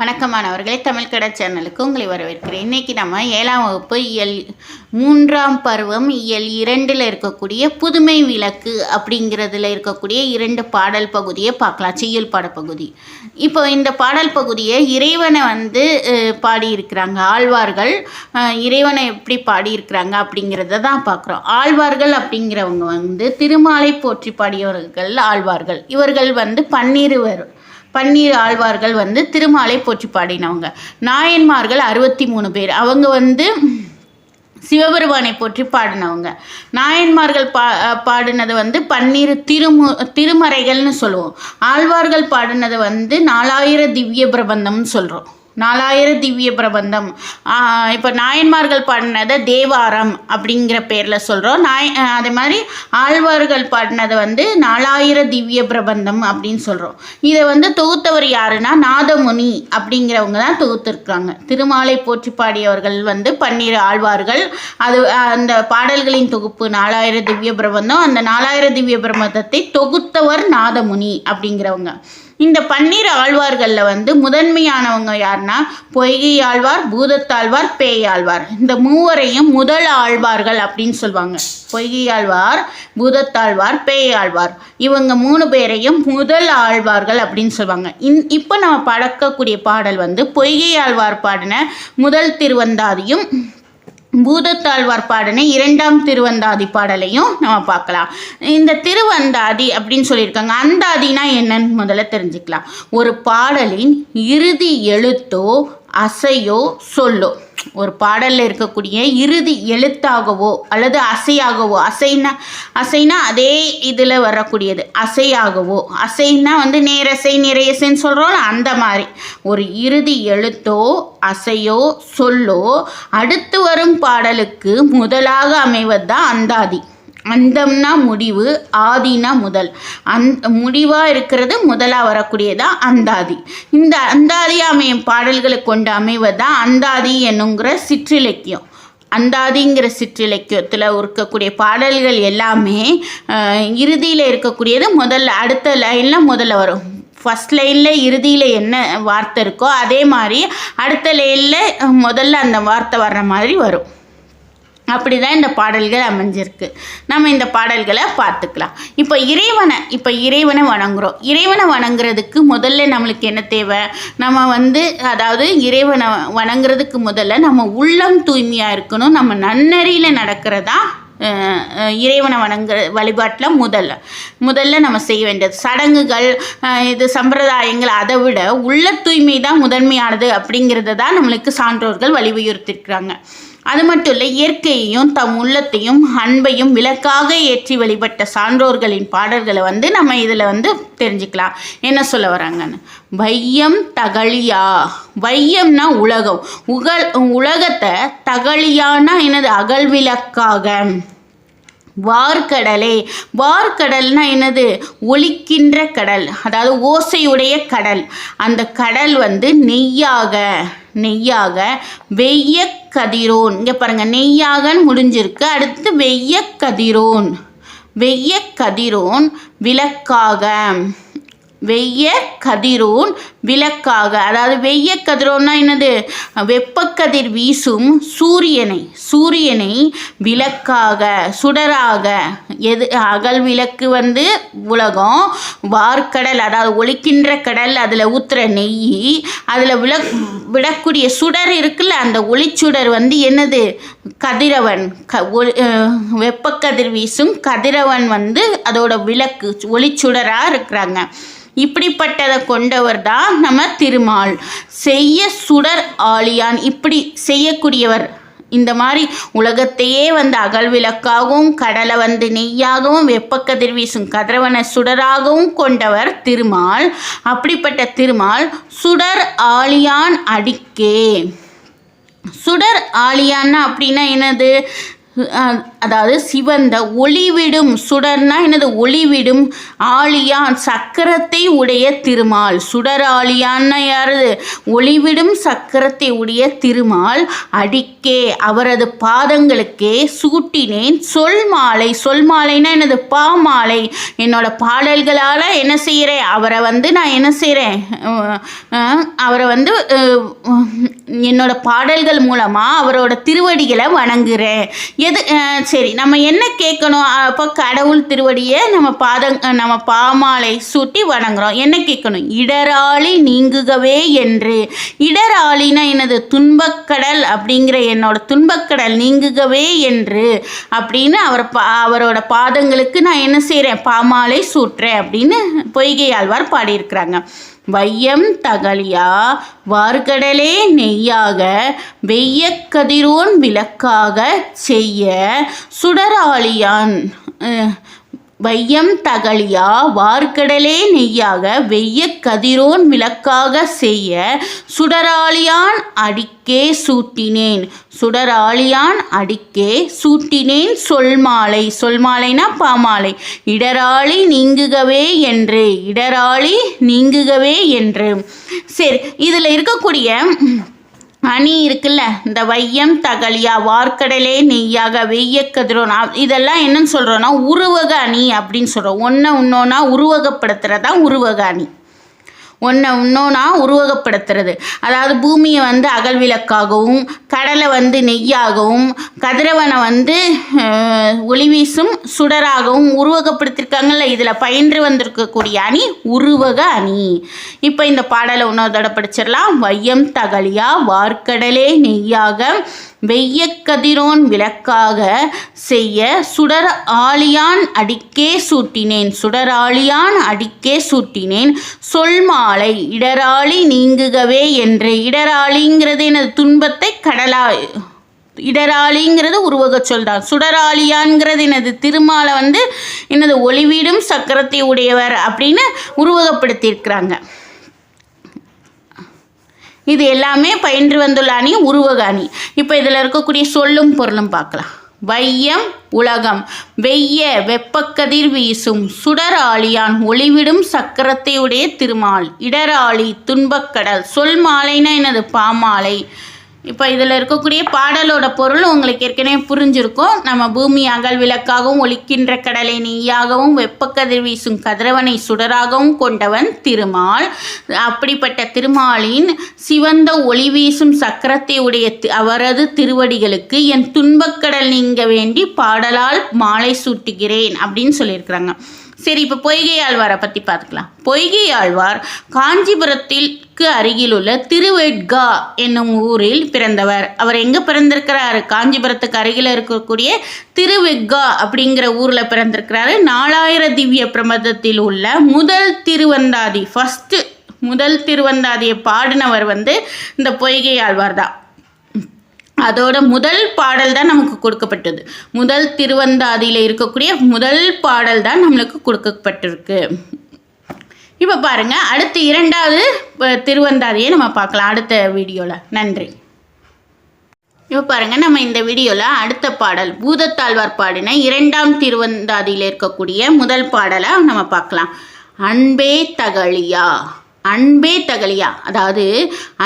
வணக்கமானவர்களே தமிழ் கடை சேனலுக்கு உங்களை வரவேற்கிறேன். இன்னைக்கு நம்ம ஏழாம் வகுப்பு இயல் மூன்றாம் பருவம் இயல் இரண்டில் இருக்கக்கூடிய புதுமை விளக்கு அப்படிங்கிறதுல இருக்கக்கூடிய இரண்டு பாடல் பகுதியை பார்க்கலாம். செய்யுள் பாடப்பகுதி இப்போ இந்த பாடல் பகுதியை இறைவனை வந்து பாடியிருக்கிறாங்க. ஆழ்வார்கள் இறைவனை எப்படி பாடியிருக்கிறாங்க அப்படிங்கிறத தான் பார்க்குறோம். ஆழ்வார்கள் அப்படிங்கிறவங்க வந்து திருமாலை போற்றி பாடியவர்கள் ஆழ்வார்கள். இவர்கள் வந்து பன்னிருவர் பன்னீர் ஆழ்வார்கள் வந்து திருமாலை போற்றி பாடினவங்க. நாயன்மார்கள் அறுபத்தி மூணு பேர். அவங்க வந்து சிவபெருமானை போற்றி பாடினவங்க. நாயன்மார்கள் பா பாடினது வந்து பன்னீர் திருமு திருமறைகள்னு சொல்லுவோம். ஆழ்வார்கள் பாடினது வந்து நாலாயிர திவ்ய பிரபந்தம்னு சொல்கிறோம் நாலாயிர திவ்ய பிரபந்தம். இப்போ நாயன்மார்கள் பாடினதை தேவாரம் அப்படிங்கிற பேரில் சொல்கிறோம் நாய் அதே மாதிரி ஆழ்வார்கள் பாடினதை வந்து நாலாயிர திவ்ய பிரபந்தம் அப்படின்னு சொல்கிறோம் இதை வந்து தொகுத்தவர் யாருன்னா நாதமுனி அப்படிங்கிறவங்க தான் தொகுத்துருக்காங்க. திருமாலை போற்றி பாடியவர்கள் வந்து பன்னிரு ஆழ்வார்கள். அது அந்த பாடல்களின் தொகுப்பு நாலாயிர திவ்ய பிரபந்தம். அந்த நாலாயிர திவ்ய பிரபந்தத்தை தொகுத்தவர் நாதமுனி அப்படிங்கிறவங்க. இந்த பன்னிரு ஆழ்வார்களில் வந்து முதன்மையானவங்க யாருன்னா பொய்கை ஆழ்வார் பூதத்தாழ்வார் பேயாழ்வார் இந்த மூவரையும் முதல் ஆழ்வார்கள் அப்படின்னு சொல்லுவாங்க பொய்கை ஆழ்வார் பூதத்தாழ்வார் பேயாழ்வார் இவங்க மூணு பேரையும் முதல் ஆழ்வார்கள் அப்படின்னு சொல்லுவாங்க இன் இப்போ நம்ம பழக்கக்கூடிய பாடல் வந்து பொய்கை ஆழ்வார் பாடின முதல் திருவந்தாதியும் பூதத்தாழ்வார் பாடனை இரண்டாம் திருவந்தாதி பாடலையும் நம்ம பார்க்கலாம். இந்த திருவந்தாதி அப்படின்னு சொல்லியிருக்காங்க. அந்தாதினா என்னன்னு முதல்ல தெரிஞ்சுக்கலாம். ஒரு பாடலின் இறுதி எழுத்தோ அசையோ சொல்லோ. ஒரு பாடலில் இருக்கக்கூடிய இறுதி எழுத்தாகவோ அல்லது அசையாகவோ அசைனா அசைனா அதே இதில் வரக்கூடியது. அசையாகவோ. அசைனா வந்து நேரசை நிறையசைன்னு சொல்கிறோம் அந்த மாதிரி. ஒரு இறுதி எழுத்தோ அசையோ சொல்லோ அடுத்து வரும் பாடலுக்கு முதலாக அமைவது தான் அந்தாதி. அந்தம்னா முடிவு ஆதினா முதல். அந் முடிவாக இருக்கிறது முதலாக வரக்கூடியதா அந்தாதி. இந்த அந்தாதி அமையும் பாடல்களை கொண்டு அமைவதுதான் அந்தாதி என்னுங்கிற சிற்றிலக்கியம். அந்தாதிங்கிற சிற்றிலக்கியத்தில் இருக்கக்கூடிய பாடல்கள் எல்லாமே இறுதியில் இருக்கக்கூடியது முதல்ல அடுத்த லைனில் முதல்ல வரும். ஃபஸ்ட் லைனில் இறுதியில் என்ன வார்த்தை இருக்கோ அதே மாதிரி அடுத்த லைனில் முதல்ல அந்த வார்த்தை வர்ற மாதிரி வரும். அப்படி தான் இந்த பாடல்கள் அமைஞ்சிருக்கு. நம்ம இந்த பாடல்களை பார்த்துக்கலாம். இப்போ இறைவனை இப்போ இறைவனை வணங்குகிறோம் இறைவனை வணங்குறதுக்கு முதல்ல நம்மளுக்கு என்ன தேவை? நம்ம வந்து அதாவது இறைவனை வணங்குறதுக்கு முதல்ல நம்ம உள்ளம் தூய்மையாக இருக்கணும். நம்ம நன்னறியில் நடக்கிறதா இறைவனை வணங்குற வழிபாட்டில் முதல்ல. முதல்ல நம்ம செய்ய வேண்டியது சடங்குகள் இது சம்பிரதாயங்கள் அதை விட உள்ள தூய்மை தான் முதன்மையானது அப்படிங்கிறத தான் நம்மளுக்கு சான்றோர்கள் வலியுறுத்திருக்கிறாங்க. அது மட்டும் இல்லை இயற்கையையும் தம் உள்ளத்தையும் அன்பையும் விளக்காக ஏற்றி வழிபட்ட சான்றோர்களின் பாடல்களை வந்து நம்ம இதில் வந்து தெரிஞ்சுக்கலாம். என்ன சொல்ல வராங்கன்னு? வையம் தகழியா? வையம்னா உலகம். உகல் உலகத்தை தகழியானா என்னது? அகல்விளக்காக வார்கடலே வார்கடல்னா என்னது? ஒலிக்கின்ற கடல். அதாவது ஓசையுடைய கடல். அந்த கடல் வந்து நெய்யாக நெய்யாக வெய்ய கதிரோன். இங்கே பாருங்கள் நெய்யாகன்னு முடிஞ்சிருக்கு. அடுத்து வெய்ய கதிரோன். வெய்ய கதிரோன் விளக்காக. வெய்ய கதிரோன் விளக்காக. அதாவது வெய்ய கதிரோன்னா என்னது? வெப்பக்கதிர் வீசும் சூரியனை. சூரியனை விளக்காக சுடராக. எது? அகல் விளக்கு வந்து உலகம். வார்க்கடல் அதாவது ஒழிக்கின்ற கடல் அதில் ஊற்றுற நெய் அதில் விளக் விடக்கூடிய சுடர் இருக்குல்ல அந்த ஒளிச்சுடர் வந்து என்னது? கதிரவன் க ஒளி வெப்பக்கதிர் வீசும் கதிரவன் வந்து அதோட விளக்கு ஒளிச்சுடராக இருக்கிறாங்க. இப்படிப்பட்டதை கொண்டவர் தான் நம்ம திருமால். செய்ய சுடர் ஆழியான் இப்படி செய்யக்கூடியவர் இந்த மாதிரி உலகத்தையே வந்து அகல் விளக்காகவும் கடலை வந்து நெய்யாகவும் வெப்பக்கதிர் வீசும் கதிரவனை சுடராகவும் கொண்டவர் திருமால். அப்படிப்பட்ட திருமால் சுடர் ஆலியான் அடிக்கே. சுடர் ஆலியான்னா அப்படின்னா என்னது? அதாவது சிவந்த ஒளிவிடும் சுடர்னா என்னது? ஒளிவிடும் ஆழியான் சக்கரத்தை உடைய திருமால். சுடர் ஆழியான்னா யாரு ஒளிவிடும் சக்கரத்தை உடைய திருமால். அடிக்கே அவரது பாதங்களுக்கே சூட்டினேன். சொல் மாலை. சொல் மாலைனா பா மாலை. என்னோட பாடல்களால் என்ன செய்கிறேன் அவரை வந்து நான் என்ன செய்கிறேன் அவரை வந்து என்னோட பாடல்கள் மூலமாக அவரோட திருவடிகளை வணங்குகிறேன் எது சரி நம்ம என்ன கேட்கணும்? அப்போ கடவுள் திருவடியை நம்ம பாதங் நம்ம பாமாலை சூட்டி வணங்குறோம். என்ன கேட்கணும்? இடராளி நீங்குகவே என்று. இடராளினா எனது துன்பக்கடல் அப்படிங்கிற என்னோட துன்பக்கடல் நீங்குகவே என்று. அப்படின்னு அவர் பா அவரோட பாதங்களுக்கு நான் என்ன செய்கிறேன் பாமாலை சூட்டுறேன் அப்படின்னு பொய்கை ஆழ்வார் பாடியிருக்கிறாங்க. வையம் தகலியா வார்கடலே நெய்யாக வெய்ய கதிரோன் விளக்காக செய்ய சுடராளியான் வையம் தகழியா வார்க்கடலே நெய்யாக வெய்ய கதிரோன் விளக்காக செய்ய சுடராளியான் அடிக்கே சூட்டினேன். சுடராளியான் அடிக்கே சூட்டினேன் சொல்மாலை சொல்மாலைனா பாமாலை. இடராளி நீங்குகவே என்று. இடராளி நீங்குகவே என்று. சரி இதில் இருக்கக்கூடிய அணி இருக்குல்ல இந்த வையம் தகலியா வார்க்கடலே நெய்யாக வெய்ய கதிரோன் இதெல்லாம் என்னன்னு சொல்கிறோன்னா உருவக அணி அப்படின்னு சொல்கிறோம் ஒன்று இன்னொன்னா உருவகப்படுத்துகிறதான் உருவக அணி. ஒன்றை இன்னொன்னா உருவகப்படுத்துறது. அதாவது பூமியை வந்து அகல் விளக்காகவும் கடலை வந்து நெய்யாகவும் கதிரவனை வந்து ஒளி வீசும் சுடராகவும் உருவகப்படுத்தியிருக்காங்கல்ல இதில் பயின்று வந்திருக்கக்கூடிய அணி உருவக அணி. இப்போ இந்த பாடலை இன்னொரு தடவை படிச்சிடலாம். வையம் தகலியா வார்க்கடலே நெய்யாக வெய்யக்கதிரோன் விளக்காக செய்ய சுடர் ஆளியான் அடிக்கே சூட்டினேன். சுடராளியான் அடிக்கே சூட்டினேன். சொல்மாலை இடராளி நீங்குகவே என்று. இடராளிங்கிறது எனது துன்பத்தை கடலா இடராளிங்கிறது உருவக சொல் தான். சுடராளியான்கிறது எனது திருமாலை வந்து எனது ஒளிவீடும் சக்கரத்தை உடையவர் அப்படின்னு உருவகப்படுத்தியிருக்கிறாங்க. இது எல்லாமே பயின்று வந்துள்ள அணி உருவக அணி. இப்போ இதில் இருக்கக்கூடிய சொல்லும் பொருளும் பார்க்கலாம். வையம் உலகம் வெய்ய வெப்பக்கதிர் வீசும் சுடர் ஒளிவிடும் சக்கரத்தையுடைய திருமால் இடராளி துன்பக்கடல் சொல் மாலைனா என்னது? பாமாலை. இப்போ இதில் இருக்கக்கூடிய பாடலோட பொருள் உங்களுக்கு ஏற்கனவே புரிஞ்சிருக்கும். நம்ம பூமி அகல் விளக்காகவும் ஒழிக்கின்ற கடலை நெய்யாகவும் வெப்பக்கதிர் வீசும் கதிரவனை சுடராகவும் கொண்டவன் திருமால். அப்படிப்பட்ட திருமாலின் சிவந்த ஒளி வீசும் சக்கரத்தை உடைய தி- அவரது திருவடிகளுக்கு என் துன்பக்கடல் நீங்க வேண்டி பாடலால் மாலை சூட்டுகிறேன் அப்படின்னு சொல்லியிருக்கிறாங்க. சரி இப்போ பொய்கை ஆழ்வாரை பற்றி பார்த்துக்கலாம். பொய்கை ஆழ்வார் காஞ்சிபுரத்தில் காஞ்சிபுரத்திற்கு அருகிலுள்ள திருவெட்கா என்னும் ஊரில் பிறந்தவர். அவர் எங்கே பிறந்திருக்கிறாரு? காஞ்சிபுரத்துக்கு அருகில் இருக்கக்கூடிய திருவெட்கா அப்படிங்கிற ஊரில் பிறந்திருக்கிறாரு. நாலாயிர திவ்ய பிரமதத்தில் உள்ள முதல் திருவந்தாதி ஃபஸ்ட்டு முதல் திருவந்தாதியை பாடினவர் வந்து இந்த பொய்கை ஆழ்வார் தான். அதோட முதல் பாடல் தான் நமக்கு கொடுக்கப்பட்டது. முதல் திருவந்தாதியில் இருக்கக்கூடிய முதல் பாடல் தான் நம்மளுக்கு கொடுக்கப்பட்டிருக்கு. இப்போ பாருங்கள் அடுத்து இரண்டாவது அஹ், திருவந்தாதியை நம்ம பார்க்கலாம். அடுத்த வீடியோவில் நன்றி. இப்போ பாருங்கள் நம்ம இந்த வீடியோவில் அடுத்த பாடல் பூதத்தாழ்வார் பாடின இரண்டாம் திருவந்தாதியில் இருக்கக்கூடிய முதல் பாடலை நம்ம பார்க்கலாம். அன்பே தகழியா? அன்பே தகலியா அதாவது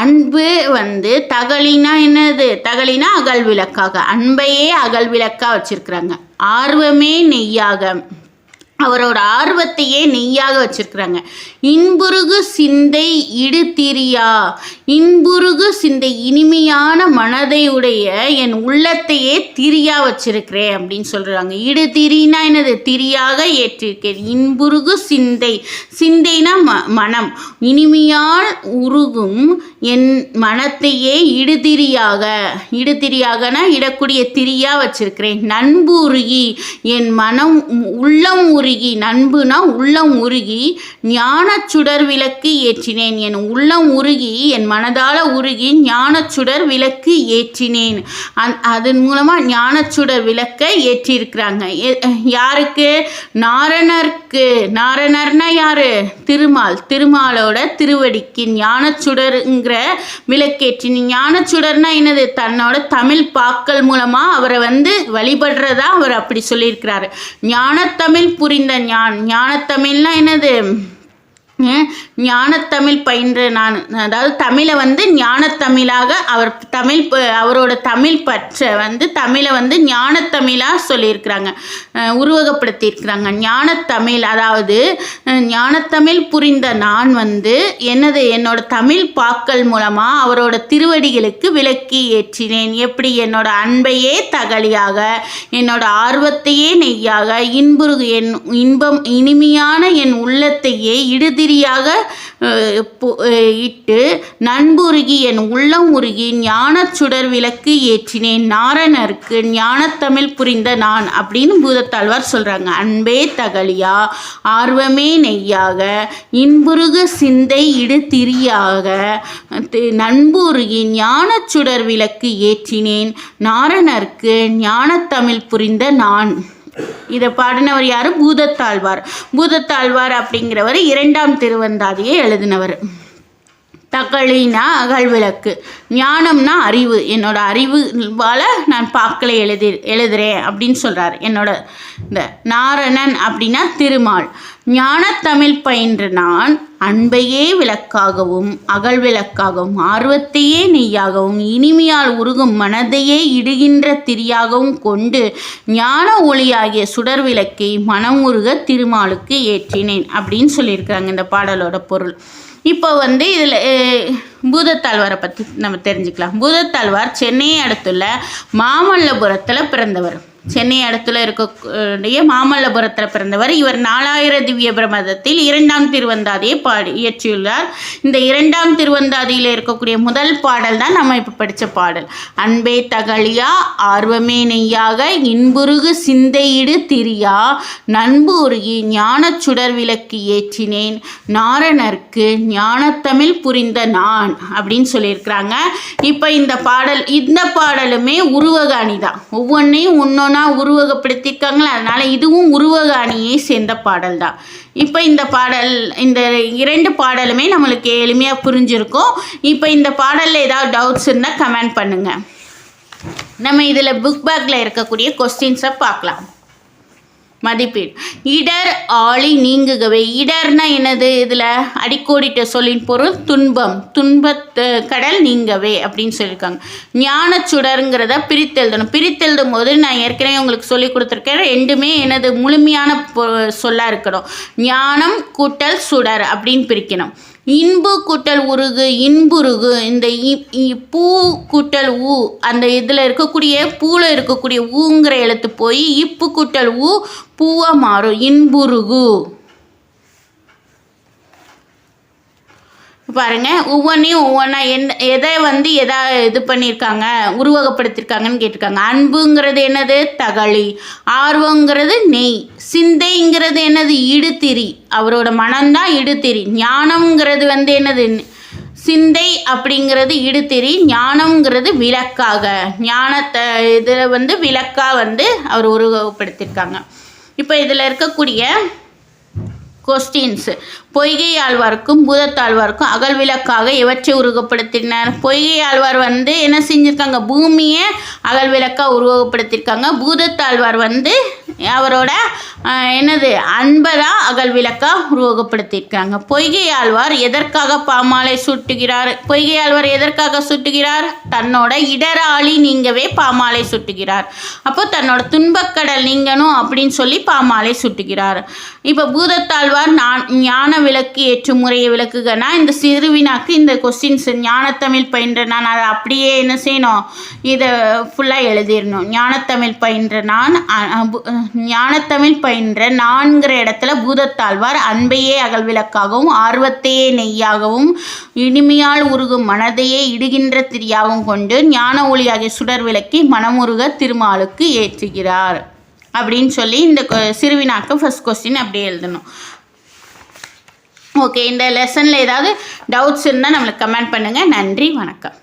அன்பு வந்து தகலினா என்னது? தகலினா அகல் விளக்காக. அன்பையே அகல் விளக்காக வச்சுருக்குறாங்க. ஆர்வமே நெய்யாக அவரோட ஆர்வத்தையே நெய்யாக வச்சிருக்கிறாங்க. இன்புருகு சிந்தை இடுதிரியா? இன்புருகு சிந்தை இனிமையான மனதை உடைய என் உள்ளத்தையே திரியா வச்சிருக்கிறேன் அப்படின்னு சொல்றாங்க. இடுதிரினா என்னது? திரியாக ஏற்றிருக்கேன் இன்புருகு சிந்தை. சிந்தைனா ம மனம். இனிமையால் உருகும் என் மனத்தையே இடுதிரியாக. இடுதிரியாகனா இடக்கூடிய திரியா வச்சிருக்கிறேன். நண்புருகி என் மனம் உள்ளம் உருகி உருகி நண்புனா உள்ளம் உருகி ஞான சுடர் விளக்கு ஏற்றினேன் என் உள்ளம் உருகி என் மனதால உருகி ஞான சுடர் விளக்கு ஏற்றினேன். அந் அதன் மூலமாக ஞான சுடர் விளக்கை ஏற்றியிருக்கிறாங்க. யாருக்கு? நாரணருக்கு. நாரணர்னா யாரு? திருமால். திருமாலோட திருவடிக்கு ஞானச்சுடருங்கிற விளக்கேற்றி ஞானச்சுடர்னா என்னது? தன்னோட தமிழ் பாக்கள் மூலமா அவரை வந்து வழிபடுறதா அவர் அப்படி சொல்லியிருக்கிறாரு. ஞானத்தமிழ் இந்த ஞான். ஞானத்தமிழ்னா என்னது? ஞானத்தமிழ் பயின்ற நான் அதாவது தமிழை வந்து ஞானத்தமிழாக அவர் தமிழ் அவரோட தமிழ் பற்ற வந்து தமிழை வந்து ஞானத்தமிழாக சொல்லியிருக்கிறாங்க. உருவகப்படுத்தியிருக்கிறாங்க. ஞானத்தமிழ் அதாவது ஞானத்தமிழ் புரிந்த நான் வந்து என்னது என்னோட தமிழ் பாக்கள் மூலமாக அவரோட திருவடிகளுக்கு விளக்கி ஏற்றினேன். எப்படி என்னோட அன்பையே தகலியாக என்னோட ஆர்வத்தையே நெய்யாக இன்புரு என் இன்பம் இனிமையான என் உள்ளத்தையே இடுதிரி அஹ், இட்டு நண்புருகி என் உள்ளம் உருகி ஞானச் சுடர் விளக்கு ஏற்றினேன். நாரணருக்கு ஞானத்தமிழ் புரிந்த நான் அப்படின்னு பூதத்தாழ்வார் சொல்கிறாங்க அன்பே தகலியா ஆர்வமே நெய்யாக இன்புருக சிந்தை இடு திரியாக நண்புருகி ஞானச் சுடர் விளக்கு ஏற்றினேன். நாரணருக்கு ஞானத்தமிழ் புரிந்த நான். இதை பாடினவர் யாரு? பூதத்தாழ்வார். பூதத்தாழ்வார் அப்படிங்கிறவர் இரண்டாம் திருவந்தாதியை எழுதினவர். தகளினா அகழ்விளக்கு ஞானம்னா அறிவு. என்னோட அறிவுவால் நான் பாக்களை எழுதி எழுதுறேன் அப்படின்னு சொல்கிறார் என்னோட இந்த நாரணன் அப்படின்னா திருமால். ஞானத்தமிழ் பயின்று நான் அன்பையே விளக்காகவும் அகல் விளக்காகவும் ஆர்வத்தையே நெய்யாகவும் இனிமையால் உருகும் மனதையே இடுகின்ற திரியாகவும் கொண்டு ஞான ஒளியாகிய சுடர் விளக்கை மனம் உருக திருமாலுக்கு ஏற்றினேன் அப்படின்னு சொல்லியிருக்கிறாங்க இந்த பாடலோட பொருள். இப்போ வந்து இதில் பூதத்தாழ்வாரை பற்றி நம்ம தெரிஞ்சுக்கலாம். பூதத்தாழ்வார் சென்னையை அடுத்துள்ள மாமல்லபுரத்தில் பிறந்தவர். சென்னை இடத்துல இருக்கக்கூடிய மாமல்லபுரத்தில் பிறந்தவர். இவர் நாலாயிர திவ்ய பிரமதத்தில் இரண்டாம் திருவந்தாதியை பாடி இயற்றியுள்ளார். இந்த இரண்டாம் திருவந்தாதியில் இருக்கக்கூடிய முதல் பாடல் தான் நம்ம இப்போ படித்த பாடல். அன்பே தகழியா ஆர்வமே நெய்யாக இன்புருகு சிந்தையிடு திரியா நண்பு உருகி ஞானச் சுடர் விளக்கு ஏற்றினேன். நாரணர்க்கு ஞானத்தமிழ் புரிந்த நான் அப்படின்னு சொல்லியிருக்கிறாங்க. இப்போ இந்த பாடல் இந்த பாடலுமே உருவகாணி தான் ஒவ்வொன்றையும் ஒன்றொன்னா உருவகப்படுத்தியிருக்காங்களே அதனால் இதுவும் உருவக அணியை சேர்ந்த பாடல் தான் இப்போ இந்த பாடல் இந்த இரண்டு பாடலுமே நம்மளுக்கு எளிமையாக புரிஞ்சிருக்கும். இப்போ இந்த பாடலில் ஏதாவது டவுட்ஸ் இருந்தால் கமெண்ட் பண்ணுங்கள் நம்ம இதில் புக் பேக்கில் இருக்கக்கூடிய கொஸ்டின்ஸை பார்க்கலாம். மதிப்பீடு. இடர் ஆளி நீங்குகவே. இடர்னா என்னது இதில்? அடிக்கோடிட்ட சொல்லின் பொருள் துன்பம். துன்பத்து கடல் நீங்கவே அப்படின்னு சொல்லியிருக்காங்க ஞான சுடருங்கிறத பிரித்தெழுதணும். பிரித்தெழுதும் போது நான் ஏற்கனவே உங்களுக்கு சொல்லி கொடுத்துருக்கேன். ரெண்டுமே எனது முழுமையான பொ சொல்லாக இருக்கணும். ஞானம் கூட்டல் சுடர் அப்படின்னு பிரிக்கணும். இன்பு கூட்டல் உருகு இன்புருகு. இந்த இ- பூ கூட்டல் ஊ அந்த இதில் இருக்கக்கூடிய பூவில் இருக்கக்கூடிய ஊங்கிற எழுத்து போய் இப்பு கூட்டல் ஊ பூவாக மாறும். இன்புருகு. பாருங்க ஒவ்வொன்றையும் ஒவ்வொன்றா என் எதை வந்து எதா இது பண்ணியிருக்காங்க உருவகப்படுத்தியிருக்காங்கன்னு கேட்டிருக்காங்க. அன்புங்கிறது என்னது? தகளி ஆர்வங்கிறது நெய். சிந்தைங்கிறது என்னது? இடுத்திரி அவரோட மனம்தான் இடுத்திரி ஞானம்ங்கிறது வந்து என்னது? சிந்தை அப்படிங்கிறது இடுத்திரி ஞானம்ங்கிறது விளக்காக. ஞானத்தை இதில் வந்து விளக்காக வந்து அவர் உருவகப்படுத்தியிருக்காங்க இப்போ இதில் இருக்கக்கூடிய கொஸ்டின்ஸ் பொய்கை ஆழ்வாருக்கும் பூதத்தாழ்வாருக்கும் அகல் விளக்காக இவற்றை உருவப்படுத்தினார் பொய்கை ஆழ்வார் வந்து என்ன செஞ்சுருக்காங்க? பூமியை அகல் விளக்காக உருவகப்படுத்தியிருக்காங்க பூதத்தாழ்வார் வந்து அவரோட என்னது அன்பை தான் அகல் விளக்காக உருவகப்படுத்தியிருக்கிறாங்க. பொய்கை ஆழ்வார் எதற்காக பாமாலை சுட்டுகிறார்? பொய்கை ஆழ்வார் எதற்காக சுட்டுகிறார்? தன்னோட இடராளி நீங்கவே பாமாலை சுட்டுகிறார். அப்போ தன்னோட துன்பக்கடல் நீங்கணும் அப்படின்னு சொல்லி பாமாலை சுட்டுகிறார். இப்போ பூதத்தாழ்வார் நான் ஞான விளக்கு ஏற்று முறையை விளக்குகனா இந்த சிறுவினாக்கு இந்த கொஸ்டின்ஸ் ஞானத்தமிழ் பயின்ற நான் அதை அப்படியே என்ன செய்யணும்? இதை ஃபுல்லாக எழுதிடணும். ஞானத்தமிழ் பயின்ற நான் அ- ஞானத்தமிழ் பயின்ற நான்கிற இடத்துல பூதத்தாழ்வார் அன்பையே அகல்விளக்காகவும் ஆர்வத்தையே நெய்யாகவும் இனிமையால் உருகும் மனதையே இடுகின்ற திரியாகவும் கொண்டு ஞான ஒளியாகிய சுடர் விளக்கி மனமுருக திருமாலுக்கு ஏற்றுகிறார். அப்படின்னு சொல்லி இந்த சிறுவினாக்கு ஃபர்ஸ்ட் கொஸ்டின் அப்படியே எழுதணும். ஓகே இந்த லெசனில் ஏதாவது டவுட்ஸ் இருந்தால் நம்மளுக்கு கமெண்ட் பண்ணுங்கள் நன்றி வணக்கம்.